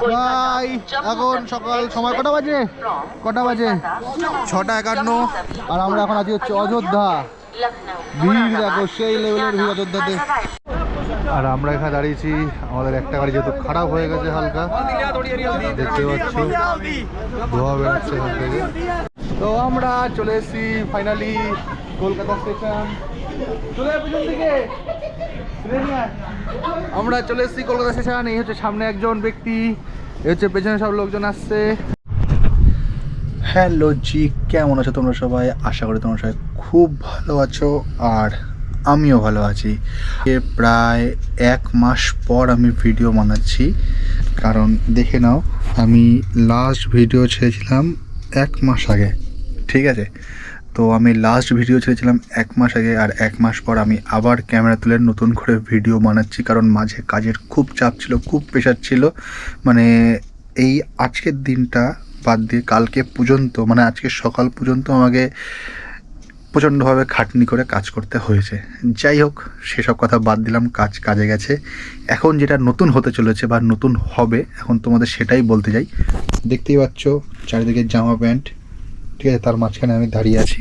ভাই এখন সকাল সময়। কটা বাজে? কটা বাজে? ছটা একান্ন। আর আমরা এখন আছি হচ্ছে অযোধ্যা। ভিড় দেখো সেই লেভেলের ভিড় অযোধ্যাতে। আর আমরা এখানে দাঁড়িয়েছি আমাদের একটা গাড়ি যেহেতু খারাপ হয়ে গেছে হালকা দেখতে পাচ্ছ ধোয়া বেরোচ্ছে এখান থেকে। তো আমরা চলে এসেছি ফাইনালি কলকাতা স্টেশন চলে পিছন আয়। আমরা চলে এসেছি কলকাতা স্টেশন, এই হচ্ছে সামনে একজন ব্যক্তি, এই হচ্ছে পেছনে সব লোকজন আসছে। হ্যালো জি, কেমন আছো তোমরা সবাই? আশা করি তোমরা সবাই খুব ভালো আছো, আর আমিও ভালো আছি। প্রায় এক মাস পর আমি ভিডিও বানাচ্ছি, কারণ দেখে নাও, আমি লাস্ট ভিডিও ছেড়েছিলাম এক মাস আগে, ঠিক আছে? তো আমি লাস্ট ভিডিও ছেড়েছিলাম এক মাস আগে আর এক মাস পর আমি আবার ক্যামেরা তুলে নতুন করে ভিডিও বানাচ্ছি। কারণ মাঝে কাজের খুব চাপ ছিল, খুব প্রেশার ছিল। মানে এই আজকের দিনটা বাদ দিয়ে কালকে পর্যন্ত মানে আজকে সকাল পর্যন্ত আমাকে প্রচণ্ডভাবে খাটনি করে কাজ করতে হয়েছে। যাই হোক, সেসব কথা বাদ দিলাম, কাজ কাজে গেছে। এখন যেটা নতুন হতে চলেছে বা নতুন হবে, এখন তোমাদের সেটাই বলতে যাই দেখতেই পাচ্ছ, চারিদিকে জামা প্যান্ট ঠিক আছে, তার মাঝখানে আমি দাঁড়িয়ে আছি।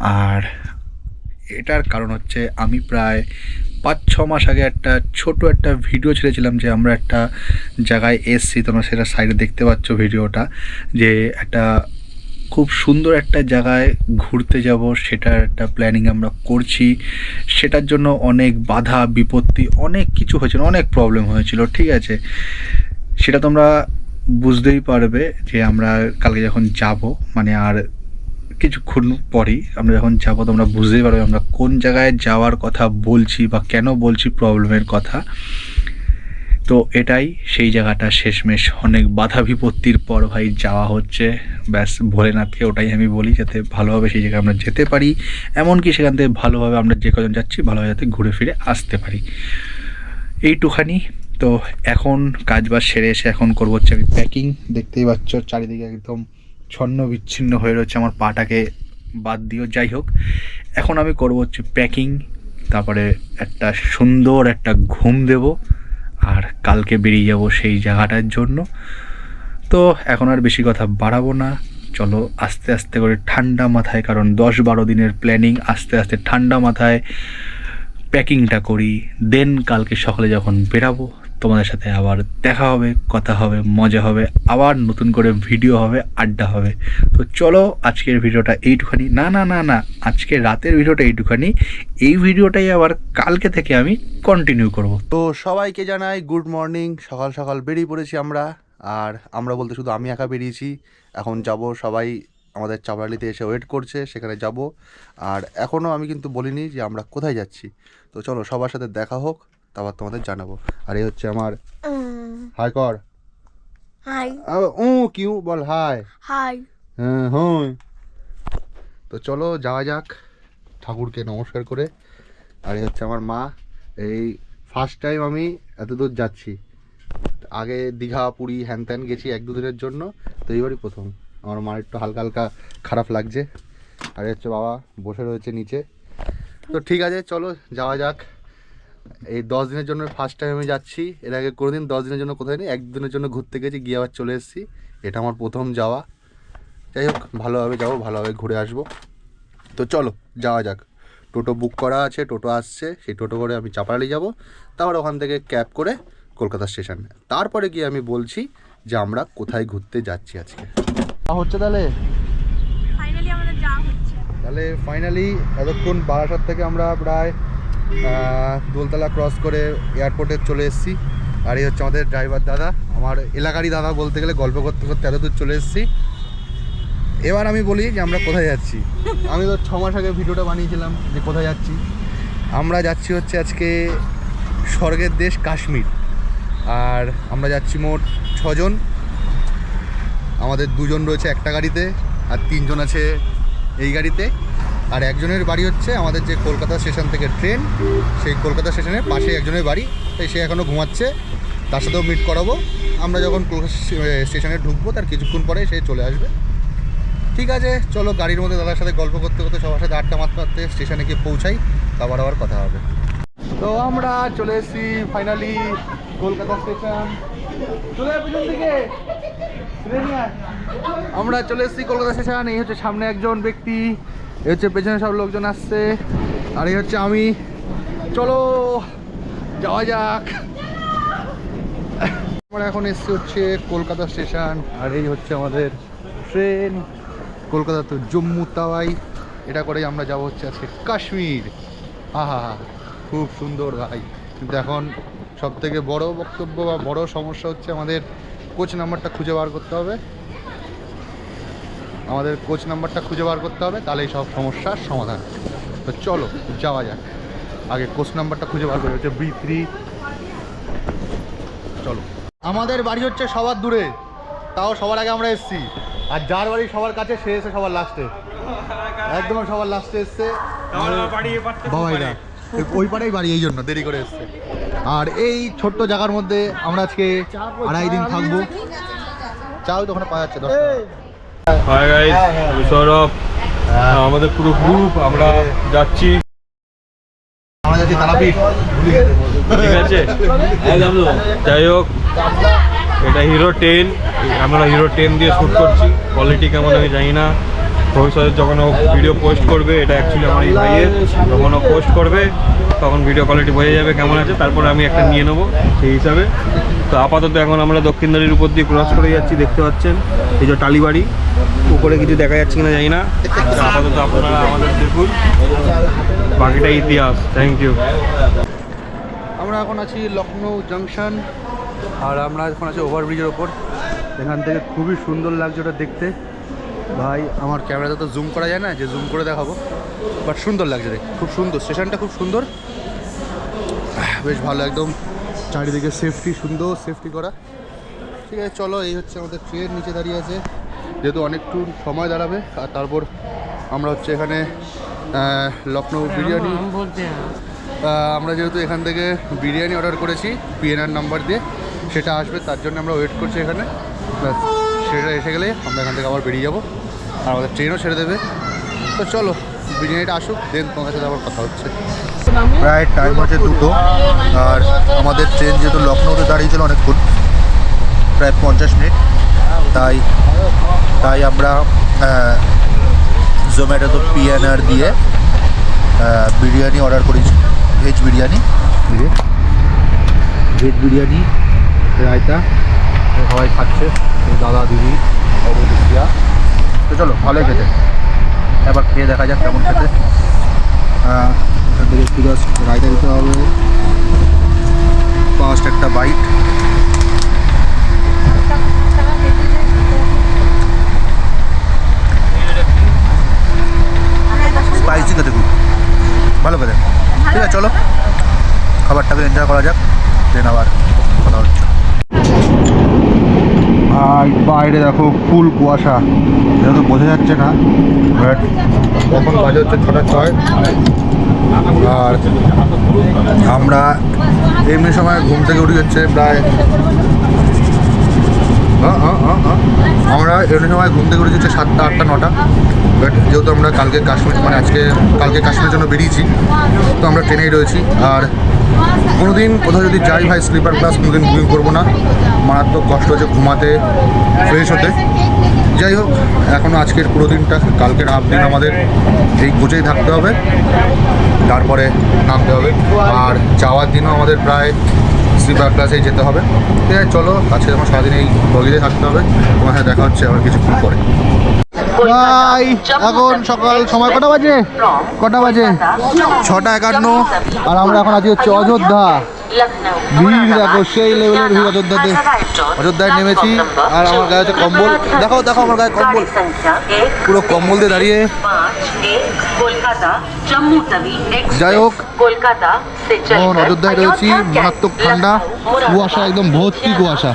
আর এটার কারণ হচ্ছে আমি প্রায় পাঁচ, ছ মাস আগে একটা ছোট একটা ভিডিও ছেড়েছিলাম যে আমরা একটা জায়গায় এসছি, তোমরা সেটা সাইডে দেখতে পাচ্ছ ভিডিওটা, যে একটা খুব সুন্দর একটা জায়গায় ঘুরতে যাব, সেটার একটা প্ল্যানিং আমরা করছি। সেটার জন্য অনেক বাধা, বিপত্তি, অনেক কিছু হয়েছিল, অনেক প্রবলেম হয়েছিল, ঠিক আছে? সেটা তোমরা বুঝতেই পারবে যে আমরা কালকে যখন যাব মানে আর কিছুক্ষণ পরেই আমরা যখন যাব, তোমরা বুঝতেই পারবে আমরা কোন জায়গায় যাওয়ার কথা বলছি বা কেন বলছি প্রবলেমের কথা। তো এটাই সেই জায়গাটা শেষমেশ। অনেক বাধা বিপত্তির পর ভাই যাওয়া হচ্ছে। ব্যাস, ভোলেনাথকে ওটাই আমি বলি যাতে ভালোভাবে সেই জায়গায় আমরা যেতে পারি। এমনকি সেখান থেকে ভালোভাবে আমরা যে কজন যাচ্ছি, ভালোভাবে যাতে ঘুরে ফিরে আসতে পারি। এইটুখানি। তো এখন কাজ বাজ সেরে এসে এখন করব হচ্ছে আমি প্যাকিং দেখতেই পাচ্ছ, চারিদিকে একদম ছন্ন বিচ্ছিন্ন হয়ে রয়েছে আমার পাটাকে বাদ দিও যাই হোক, এখন আমি করব হচ্ছে প্যাকিং তারপরে একটা সুন্দর একটা ঘুম দেব আর কালকে বেরিয়ে যাব সেই জায়গাটার জন্য। তো এখন আর বেশি কথা বাড়াবো না। চলো আস্তে আস্তে করে ঠান্ডা মাথায়, কারণ দশ বারো দিনের প্ল্যানিং আস্তে আস্তে ঠান্ডা মাথায় প্যাকিংটা করি। দেন কালকে সকালে যখন বেরাবো তোমাদের সাথে আবার দেখা হবে, কথা হবে, মজা হবে, আবার নতুন করে ভিডিও হবে, আড্ডা হবে। তো চলো আজকের ভিডিওটা এইটুখানি। না না না না, আজকে রাতের ভিডিওটা এইটুখানি। এই ভিডিওটাই আবার কালকে থেকে আমি কন্টিনিউ করব। তো সবাইকে জানাই গুড মর্নিং সকাল সকাল বেরিয়ে পড়েছি আমরা। আর আমরা বলতে শুধু আমি একা বেরিয়েছি। এখন যাব সবাই আমাদের চাপড়ালিতে এসে ওয়েট করছে, সেখানে যাব। আর এখনও আমি কিন্তু বলিনি যে আমরা কোথায় যাচ্ছি। তো চলো সবার সাথে দেখা হোক। তারপর তোমাদের জানাব। আর এই হচ্ছে আমার হাই কর। হাই ও কিউ বল হাই হাই হ্যাঁ হ্যাঁ তো চলো যাওয়া যাক ঠাকুরকে নমস্কার করে। আর এই হচ্ছে আমার মা। এই ফার্স্ট টাইম আমি এত দূর যাচ্ছি। আগে দীঘা পুরী হ্যান ত্যান গেছি এক দুদিনের জন্য। তো এইবারই প্রথম। আমার মার একটু হালকা হালকা খারাপ লাগছে। আর এই হচ্ছে বাবা বসে রয়েছে নিচে। তো ঠিক আছে চলো যাওয়া যাক। এই দশ দিনের জন্য ফার্স্ট টাইম আমি যাচ্ছি। এর আগে কোনো দিন দশ দিনের জন্য কোথায় নেই একদিনের জন্য ঘুরতে গেছি গিয়ে আবার চলে এসেছি। এটা আমার প্রথম যাওয়া। যাই হোক ভালোভাবে যাব ভালোভাবে ঘুরে আসব। তো চলো যাওয়া যাক। টোটো বুক করা আছে টোটো আসছে সেই টোটো করে আমি চাপাড়ালি যাব। তারপর ওখান থেকে ক্যাব করে কলকাতা স্টেশন তারপরে গিয়ে আমি বলছি যে আমরা কোথায় ঘুরতে যাচ্ছি আজকে। হচ্ছে তাহলে? ফাইনালি আমাদের যাওয়া হচ্ছে। তাহলে ফাইনালি এতক্ষণ বারাসাত থেকে আমরা প্রায় দোলতলা ক্রস করে এয়ারপোর্টে চলে এসেছি। আর এই হচ্ছে আমাদের ড্রাইভার দাদা। আমার এলাকারই দাদা বলতে গেলে, গল্প করতে করতে এত দূর চলে এসেছি। এবার আমি বলি যে আমরা কোথায় যাচ্ছি। আমি তো ছ মাস আগে ভিডিওটা বানিয়েছিলাম যে কোথায় যাচ্ছি। আমরা যাচ্ছি হচ্ছে আজকে স্বর্গের দেশ কাশ্মীর। আর আমরা যাচ্ছি মোট ছজন। আমাদের দুজন রয়েছে একটা গাড়িতে আর তিনজন আছে এই গাড়িতে। আর একজনের বাড়ি হচ্ছে আমাদের যে কলকাতা স্টেশন থেকে ট্রেন, সেই কলকাতা স্টেশনের পাশে একজনের বাড়ি। তাই সে এখনও ঘুমাচ্ছে, তার সাথেও মিট করাবো। আমরা যখন স্টেশনে ঢুকবো, তার কিছুক্ষণ পরে সে চলে আসবে। ঠিক আছে, চলো গাড়ির মধ্যে দাদার সাথে গল্প করতে করতে সবার সাথে আড্ডা মারতে মারতে স্টেশনে গিয়ে পৌঁছাই, তারপর আবার কথা হবে। তো আমরা চলে এসেছি ফাইনালি কলকাতা স্টেশন। আমরা চলে এসেছি কলকাতা স্টেশন, এই হচ্ছে সামনে একজন ব্যক্তি। হচ্ছে পেছনে সব লোকজন আসছে, আর এই হচ্ছে আমি। চলো, যাওয়া যাক। আমরা এখন এসছি হচ্ছে কলকাতা স্টেশন, আর এই হচ্ছে আমাদের ট্রেন। কলকাতা তো জম্মু তাওয়াই, এটা করেই আমরা যাব হচ্ছে আজকে কাশ্মীর। আহা খুব সুন্দর ভাই। কিন্তু এখন সব থেকে বড় বক্তব্য বা বড় সমস্যা হচ্ছে আমাদের কোচ নাম্বারটা খুঁজে বার করতে হবে। আমাদের কোচ নাম্বারটা খুঁজে বার করতে হবে তাহলেই সব সমস্যার সমাধান। তো চলো যাওয়া যাক। আগে কোচ নাম্বারটা খুঁজে বার করে হচ্ছে বি থ্রি চলো। আমাদের বাড়ি হচ্ছে সবার দূরে তাও সবার আগে আমরা এসেছি। আর যার বাড়ি সবার কাছে সে এসে সবার লাস্টে একদম সবার লাস্টে এসছে। বাবাইরা ওই পাড়েই বাড়ি এই জন্য দেরি করে এসছে। আর এই ছোট্ট জায়গার মধ্যে আমরা আজকে আড়াই দিন থাকব। চাও তো ওখানে পাওয়া যাচ্ছে দশ। হাই গাইস আমি সৌরভ আমাদের পুরো গ্রুপ আমরা যাচ্ছি। আমরা যাচ্ছি তারাপীঠ ঠিক আছে? যাই হোক এটা হিরো টেন আমরা হিরো টেন দিয়ে শ্যুট করছি। কোয়ালিটি কেমন আমি জানি না। ভবিষ্যতে যখন ও ভিডিও পোস্ট করবে এটা অ্যাকচুয়ালি আমার এই ভাইয়ের যখন ও পোস্ট করবে। তখন ভিডিও কোয়ালিটি বোঝা যাবে কেমন আছে, তারপরে আমি একটা নিয়ে নেব সেই হিসাবে। তো আপাতত এখন আমরা দক্ষিণদারির উপর দিয়ে ক্রস করে যাচ্ছি, দেখতে পাচ্ছেন। এই যে টালিবাড়ি, উপরে কিছু দেখা যাচ্ছে কিনা জানি না। আপাতত আপনারা আমাদের দেখুন। বাকিটা ইতিহাস থ্যাংক ইউ আমরা এখন আছি লখনৌ জাংশন আর আমরা এখন আছি ওভারব্রিজের ওপর এখান থেকে খুবই সুন্দর লাগছে ওটা দেখতে। ভাই আমার ক্যামেরাতে তো জুম করা যায় না যে জুম করে দেখাবো। বাট সুন্দর লাগছে দেখ খুব সুন্দর স্টেশনটা খুব সুন্দর। বেশ ভালো একদম চারিদিকে সেফটি সুন্দর সেফটি করা। ঠিক আছে চলো এই হচ্ছে আমাদের ট্রেন নিচে দাঁড়িয়ে আছে। যেহেতু অনেকটু সময় দাঁড়াবে আর তারপর আমরা হচ্ছে এখানে লখনৌ বিরিয়ানি। আহ, আমরা যেহেতু এখান থেকে বিরিয়ানি অর্ডার করেছি পিএনআর নাম্বার দিয়ে সেটা আসবে তার জন্য আমরা ওয়েট করছি এখানে। ব্যাস। সেটা এসে গেলে আমরা এখান থেকে আবার বেরিয়ে যাব। আর আমাদের ট্রেনও ছেড়ে দেবে। তো চলো বিরিয়ানিটা আসুক দেন তোমার সাথে আবার কথা হচ্ছে। প্রায় টাইম আছে দুটো। আর আমাদের ট্রেন যেহেতু লখনৌতে দাঁড়িয়েছিল অনেকক্ষণ প্রায় পঞ্চাশ মিনিট। তাই তাই আমরা জোম্যাটোতে পিএনআর দিয়ে বিরিয়ানি অর্ডার করেছি। ভেজ বিরিয়ানি। ভেজ বিরিয়ানি রায়তা। সবাই খাচ্ছে দাদা, দিদি অবদিয়া তো চলো, ভালোই খেতে। এবার খেয়ে দেখা যাক কেমন খেতে। এখান থেকে রায়তা দিতে হবে। ফার্স্ট একটা বাইট স্পাইসি খেতে খুব। ভালো খেতে। ঠিক আছে, চলো। খাবারটাকে এনজয় করা যাক। দেন আবার কথা হচ্ছে। ভাই বাইরে দেখো ফুল কুয়াশা। এটা তো বোঝা যাচ্ছে না। বাট এখন বাজে হচ্ছে ছটা ছয়। আর আমরা এমনি সময় ঘুম থেকে উঠে যাচ্ছে প্রায়। আমরা এমনি সময় ঘুম থেকে উঠে যাচ্ছে সাতটা আটটা নটা। বাট যেহেতু আমরা কালকে কাশ্মীর মানে আজকে কালকে কাশ্মীরের জন্য বেরিয়েছি, তো আমরা ট্রেনেই রয়েছি। আর কোনোদিন কোথাও যদি যাই ভাই স্লিপার ক্লাস কোনোদিন বুকিং করব না। মারাত্মক কষ্ট হচ্ছে ঘুমাতে ফ্রেশ হতে। যাই হোক এখনও আজকের পুরো দিনটা, কালকের হাফ দিন আমাদের। এই কোচেই থাকতে হবে, তারপরে নামতে হবে। আর যাওয়ার দিনও আমাদের প্রায় স্লিপার ক্লাসেই যেতে হবে। ঠিক আছে, চলো, আজকে আমার সারাদিন এই বগিতে থাকতে হবে। তোমার সাথে দেখা হচ্ছে আবার কিছুক্ষণ পরে। ভাই এখন সকাল সময় কটা বাজে? কটা বাজে? ছটা একান্ন। আর আমরা এখন আছি হচ্ছে অযোধ্যা। অযোধ্যাতে অযোধ্যায় নেমেছি আর কম্বল। দেখো দেখো কম্বল। পুরো কম্বল দিয়ে দাঁড়িয়ে। যাই হোক এখন রয়েছি ঠান্ডা কুয়াশা একদম ভর্তি কুয়াশা।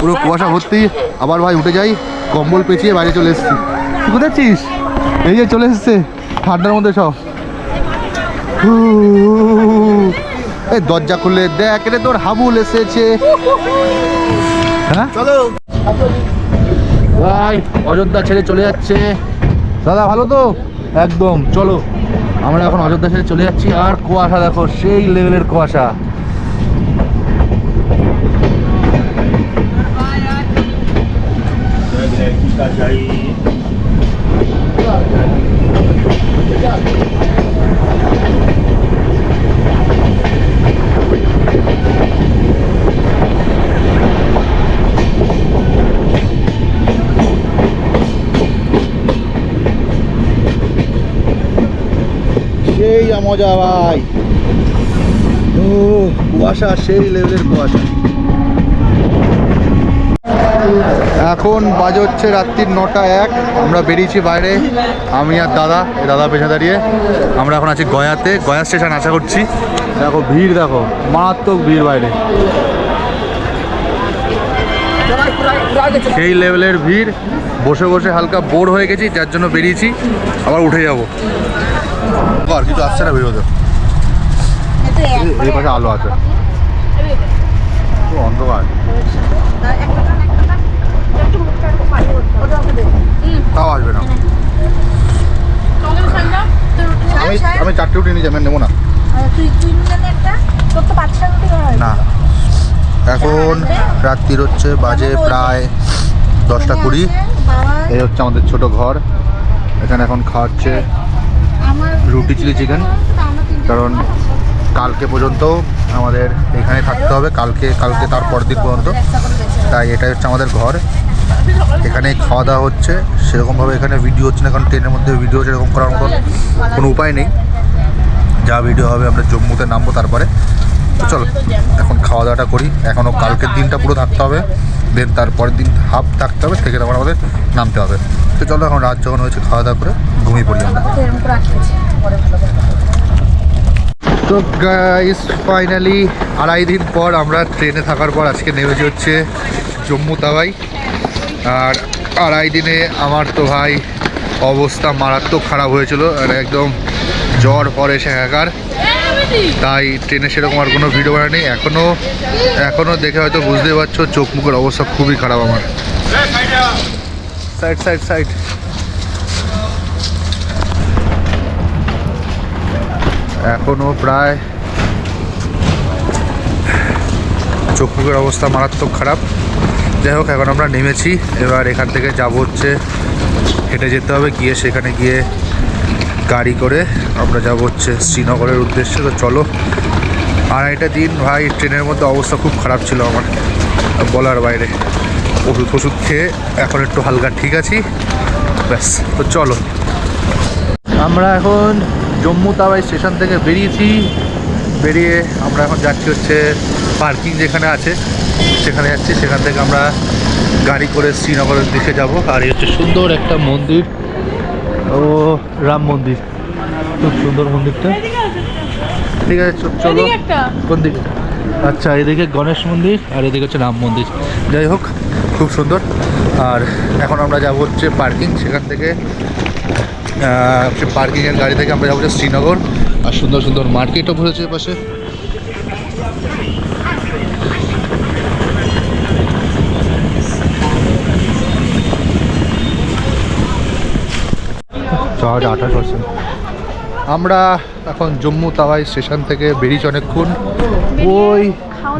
পুরো কুয়াশা ভর্তি। আবার ভাই উঠে যাই কম্বল পেঁচিয়ে বাইরে চলে এসেছি। কোথাচ্ছিস এই যে চলে এসেছে ঠান্ডার মধ্যে সব। এই দরজা খুলে দেখ রে তোর হাবুল এসেছে। হ্যাঁ? চলো। ভাই অযোধ্যা ছেড়ে চলে যাচ্ছে। দাদা ভালো তো? একদম চলো। আমরা এখন অযোধ্যা ছেড়ে চলে যাচ্ছি। আর কুয়াশা দেখো সেই লেভেলের কুয়াশা। সেই মজা ভাই। ও, কুয়াশা, সেই লেভেলের কুয়াশা। এখন বাজে হচ্ছে রাত্রির নটা এক। আমরা বেরিয়েছি বাইরে। আমি আর দাদা দাদা পেছনে দাঁড়িয়ে। আমরা এখন আছি গয়াতে। গয়া স্টেশন আশা করছি। দেখো ভিড়, দেখো। মারাত্মক ভিড় বাইরে। সেই লেভেলের ভিড়। বসে বসে হালকা বোর হয়ে গেছি, যার জন্য বেরিয়েছি। আবার উঠে যাব। আর কিছু আসছে না ভিডিওতে এই পাশে আলো আছে। অন্ধকার। তাও আসবে না। আমি আমি চারটে রুটি নিয়ে যাবেন নেব না। না। এখন রাত্রির হচ্ছে, বাজে প্রায় দশটা কুড়ি। এই হচ্ছে আমাদের ছোট ঘর। এখানে এখন খাওয়াচ্ছে রুটি চিলি চিকেন কারণ কালকে পর্যন্ত আমাদের এখানে থাকতে হবে, কালকে কালকে তার পরের দিন পর্যন্ত। তাই এটাই হচ্ছে আমাদের ঘর। এখানে খাওয়া দাওয়া হচ্ছে, সেরকমভাবে এখানে ভিডিও হচ্ছে না, কারণ ট্রেনের মধ্যে ভিডিও সেরকম করার মতন কোনো উপায় নেই। যা ভিডিও হবে আমরা জম্মুতে নামবো তারপরে। তো চলো, এখন খাওয়া দাওয়াটা করি। এখনও কালকের দিনটা পুরো থাকতে হবে দেন তারপরের দিন হাফ থাকতে হবে, থেকে তখন আমাদের নামতে হবে। তো চলো, এখন রাত যখন হয়েছে, খাওয়া দাওয়া করে ঘুমিয়ে পড়ি আমরা। তো গাইস ফাইনালি আড়াই দিন পর আমরা ট্রেনে থাকার পর আজকে নেমেছি হচ্ছে জম্মু তাওয়াই। আর আড়াই দিনে আমার তো ভাই অবস্থা মারাত্মক খারাপ হয়েছিল আর একদম জ্বর পর এসে একাকার। তাই ট্রেনে সেরকম আর কোনো ভিডিও বানায়নি। এখনও এখনও দেখে হয়তো বুঝতে পারছ চোখ মুখের অবস্থা খুবই খারাপ আমার। সাইড সাইড সাইড এখনও প্রায় চক্ষুকের অবস্থা মারাত্মক খারাপ। যাই হোক, এখন আমরা নেমেছি। এবার এখান থেকে যাব হচ্ছে, হেঁটে যেতে হবে, গিয়ে সেখানে গিয়ে গাড়ি করে আমরা যাব হচ্ছে শ্রীনগরের উদ্দেশ্যে। তো চলো, আড়াইটা দিন ভাই, ট্রেনের মধ্যে অবস্থা খুব খারাপ ছিল আমার, বলার বাইরে। ওষুধ ওষুধ খেয়ে এখন একটু হালকা, ঠিক আছি? ব্যাস, তো চলো। আমরা এখন জম্মু তাওয়াই স্টেশন থেকে বেরিয়েছি। বেরিয়ে আমরা এখন যাচ্ছি হচ্ছে পার্কিং যেখানে আছে সেখানে যাচ্ছি। সেখান থেকে আমরা গাড়ি করে শ্রীনগরের দিকে যাব। আর এই হচ্ছে সুন্দর একটা মন্দির। ও রাম মন্দির। খুব সুন্দর মন্দিরটা। ঠিক আছে চলো। কোন দিকে? আচ্ছা এদিকে গণেশ মন্দির আর এদিকে হচ্ছে রাম মন্দির। যাই হোক খুব সুন্দর। আর এখন আমরা যাব হচ্ছে পার্কিং। সেখান থেকে পার্কিংয়ের গাড়ি থেকে আমরা যাব শ্রীনগর। আর সুন্দর সুন্দর মার্কেটও বসেছে পাশে। চার্জ আঠাশ পার্সেন্ট। আমরা এখন জম্মু তাওয়াই স্টেশন থেকে বেরিয়েছি অনেকক্ষণ। ওই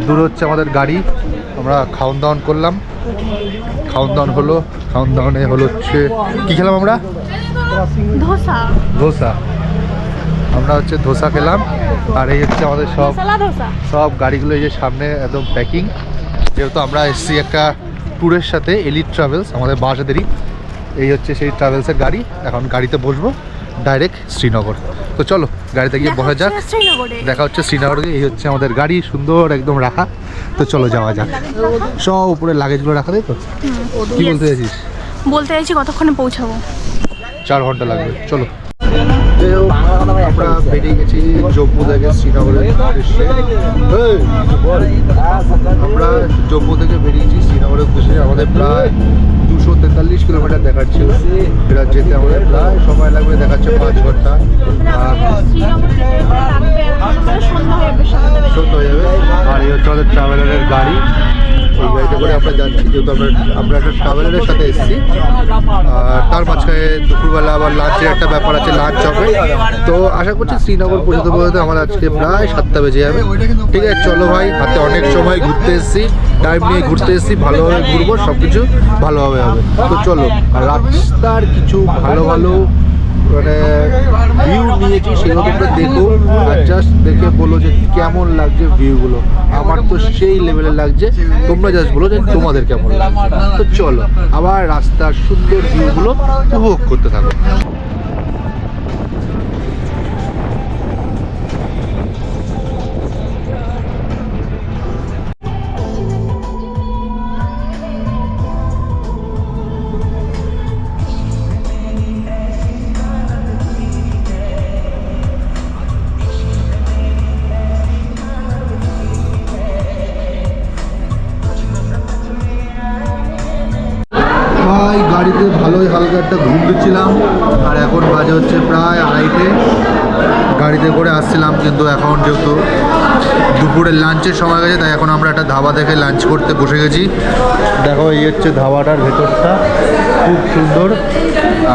দূর হচ্ছে আমাদের গাড়ি। আমরা খাওন দাওয়ান করলাম। খাওন দাওয়ান হলো খাওন দাওয়ানে হলো হচ্ছে কী খেলাম আমরা? ধোসা। ধোসা। আমরা হচ্ছে ধোসা খেলাম। আর এই হচ্ছে আমাদের সব সব গাড়িগুলো এই যে সামনে একদম প্যাকিং যেহেতু আমরা এসেছি একটা ট্যুরের সাথে এলিট ট্রাভেলস আমাদের বাসাদেরই। এই হচ্ছে সেই ট্রাভেলসের গাড়ি। এখন গাড়িতে বসবো ডাইরেক্ট শ্রীনগর। তো চলো গাড়িতে গিয়ে বসা যাক। শ্রীনগরে। দেখা হচ্ছে শ্রীনগরে এই হচ্ছে আমাদের গাড়ি সুন্দর একদম রাখা। তো চলো যাওয়া যাক। সব উপরে লাগেজগুলো রাখা তাই তো? কি বলতে চাইছিস? বলতে চাইছি কতক্ষণে পৌঁছাবো? চার ঘণ্টা লাগবে। চলো। আমরা বেরিয়ে গেছি জম্মু থেকে শ্রীনগরের উদ্দেশ্যে। আমরা জম্মু থেকে বেরিয়েছি শ্রীনগরের উদ্দেশ্যে। আমাদের প্রায় দুশো তেতাল্লিশ কিলোমিটার দেখাচ্ছিল এটা যেতে আমাদের প্রায় সময় লাগবে দেখাচ্ছে পাঁচ ঘণ্টা। হয়ে সন্ধ্যা হয়ে যাবে। আর এই হচ্ছে আমাদের ট্রাভেলারের গাড়ি। এই গাড়িতে করে আমরা যাচ্ছি, যেহেতু আমরা আমরা একটা ট্রাভেলারের সাথে এসেছি। আর তার মাঝখানে দুপুরবেলা আবার লাঞ্চের একটা ব্যাপার আছে লাঞ্চ হবে। তো আশা করছি শ্রীনগর পৌঁছতে পৌঁছতে আমার আজকে প্রায় সাতটা বেজে যাবে। ঠিক আছে, চলো ভাই, হাতে অনেক সময় ঘুরতে এসেছি টাইম নিয়ে ঘুরতে এসেছি, ভালোভাবে ঘুরবো সব কিছু ভালোভাবে হবে। তো চলো, রাস্তার কিছু ভালো ভালো মানে ভিউ নিয়েছি সেগুলো তোমরা দেখো আর জাস্ট দেখে বলো যে কেমন লাগছে ভিউগুলো আমার তো সেই লেভেলে লাগছে, তোমরা জাস্ট বলো যে তোমাদের কেমন লাগছে। তো চলো, আবার রাস্তার সুন্দর ভিউগুলো উপভোগ করতে থাকো। একটা ঘুম দিচ্ছিলাম আর এখন বাজে হচ্ছে প্রায় আড়াইটে। গাড়িতে করে আসছিলাম কিন্তু এখন যেহেতু দুপুরে লাঞ্চের সময় গেছে তাই এখন আমরা একটা ধাবা দেখে লাঞ্চ করতে বসে গেছি। দেখো, এই হচ্ছে ধাবাটার ভেতরটা, খুব সুন্দর।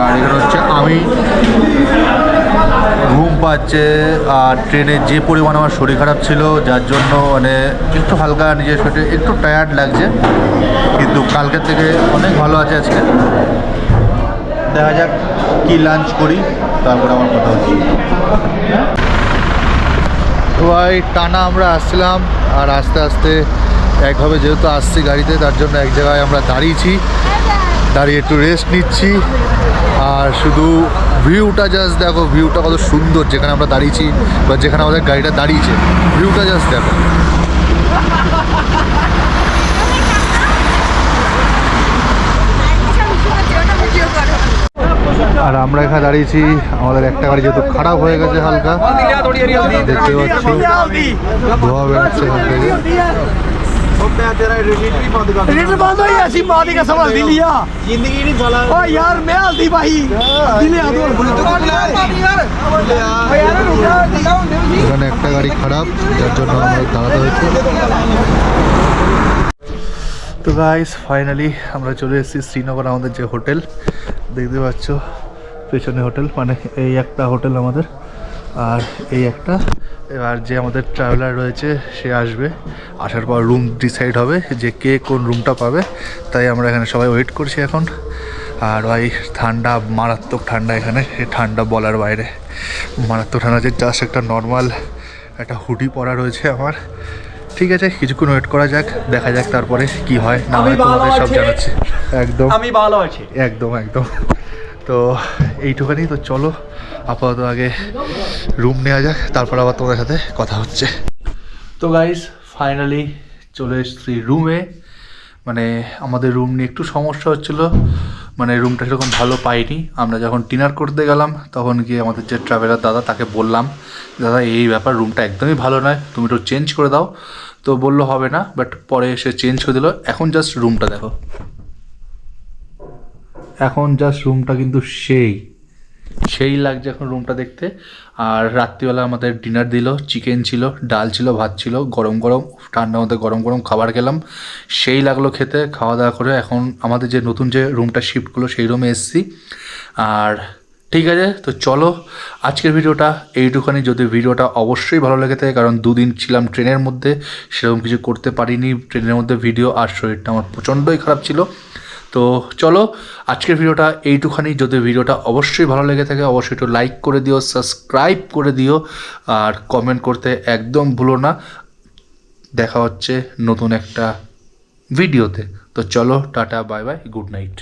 আর এখানে হচ্ছে আমি ঘুম পাচ্ছে, আর ট্রেনে যে পরিমাণ আমার শরীর খারাপ ছিল, যার জন্য মানে একটু হালকা নিজের শরীরে, একটু টায়ার্ড লাগছে। কিন্তু কালকের থেকে অনেক ভালো আছে আজকে। দেখা যাক কি লাঞ্চ করি, তারপরে আমার কথা হচ্ছে। ভাই, টানা আমরা আসছিলাম, আর আস্তে আস্তে একভাবে যেহেতু আসছি গাড়িতে, তার জন্য এক জায়গায় আমরা দাঁড়িয়েছি। দাঁড়িয়ে একটু রেস্ট নিচ্ছি। আর শুধু ভিউটা জাস্ট দেখো ভিউটা কত সুন্দর, যেখানে আমরা দাঁড়িয়েছি বা যেখানে আমাদের গাড়িটা দাঁড়িয়েছে। ভিউটা জাস্ট দেখো। আর আমরা এখানে দাঁড়িয়েছি আমাদের একটা গাড়ি যেহেতু খারাপ হয়ে গেছে হালকা দেখতে পাচ্ছ ধোয়া বেরোচ্ছে এখান থেকে रेट बंद हुई ऐसी बात ही का समझ दी लिया जिंदगी नहीं चला ओ यार मैं हल्दी भाई दिले आ दो এখানে একটা গাড়ি খারাপ যার জন্য আমাদের দাঁড়াতে হয়েছে তো গাইস ফাইনালি আমরা চলে এসেছি শ্রীনগর আমাদের যে হোটেল দেখতে পাচ্ছ পেছনে হোটেল মানে এই একটা হোটেল আমাদের। আর এই একটা এবার যে আমাদের ট্রাভেলার রয়েছে সে আসবে। আসার পর রুম ডিসাইড হবে যে কে কোন রুমটা পাবে। তাই আমরা এখানে সবাই ওয়েট করছি এখন। আর ভাই ঠান্ডা মারাত্মক ঠান্ডা এখানে। সে ঠান্ডা বলার বাইরে। মারাত্মক ঠান্ডা যে জাস্ট একটা নর্মাল একটা হুডি পরা রয়েছে আমার। ঠিক আছে কিছুক্ষণ ওয়েট করা যাক দেখা যাক তারপরে কি হয়। না হয় তোমাদের সব জানাচ্ছি। একদম। আমি ভালো আছি। একদম একদম। তো এইটুখানি, তো চলো আপাতত আগে রুম নেওয়া যাক, তারপর আবার তোমাদের সাথে কথা হচ্ছে। তো গাইস ফাইনালি চলে এসেছি রুমে মানে আমাদের রুম নিয়ে একটু সমস্যা হচ্ছিল মানে রুমটা সেরকম ভালো পাইনি। আমরা যখন ডিনার করতে গেলাম, তখন গিয়ে আমাদের যে ট্রাভেলার দাদা, তাকে বললাম, দাদা, এই ব্যাপার রুমটা একদমই ভালো নয়, তুমি একটু চেঞ্জ করে দাও। তো বলল, হবে না। বাট পরে এসে চেঞ্জ করে দিল। এখন জাস্ট রুমটা দেখো। এখন জাস্ট রুমটা কিন্তু সেই। সেই লাগছে এখন রুমটা দেখতে। আর রাত্রিবেলা আমাদের ডিনার দিল চিকেন ছিল, ডাল ছিল, ভাত ছিল, গরম গরম, ঠান্ডার মধ্যে গরম গরম খাবার খেলাম। সেই লাগল খেতে, খাওয়া দাওয়া করে এখন আমাদের যে নতুন যে রুমটা শিফট করল, সেই রুমে এসেছি। আর ঠিক আছে, তো চলো আজকের ভিডিওটা এইটুখানি। যদি ভিডিওটা অবশ্যই ভালো লেগে থাকে, কারণ দুদিন ছিলাম ট্রেনের মধ্যে, সেরকম কিছু করতে পারিনি। ট্রেনের মধ্যে ভিডিও আর শরীরটা আমার প্রচণ্ডই খারাপ ছিল। তো চলো, আজকের ভিডিওটা এইটুখানি। যদি ভিডিওটা অবশ্যই ভালো লেগে থাকে, অবশ্যই একটু লাইক করে দিও সাবস্ক্রাইব করে দিও, আর কমেন্ট করতে একদম ভুলো না। দেখা হচ্ছে নতুন একটা ভিডিওতে। তো চলো, tata bye bye good night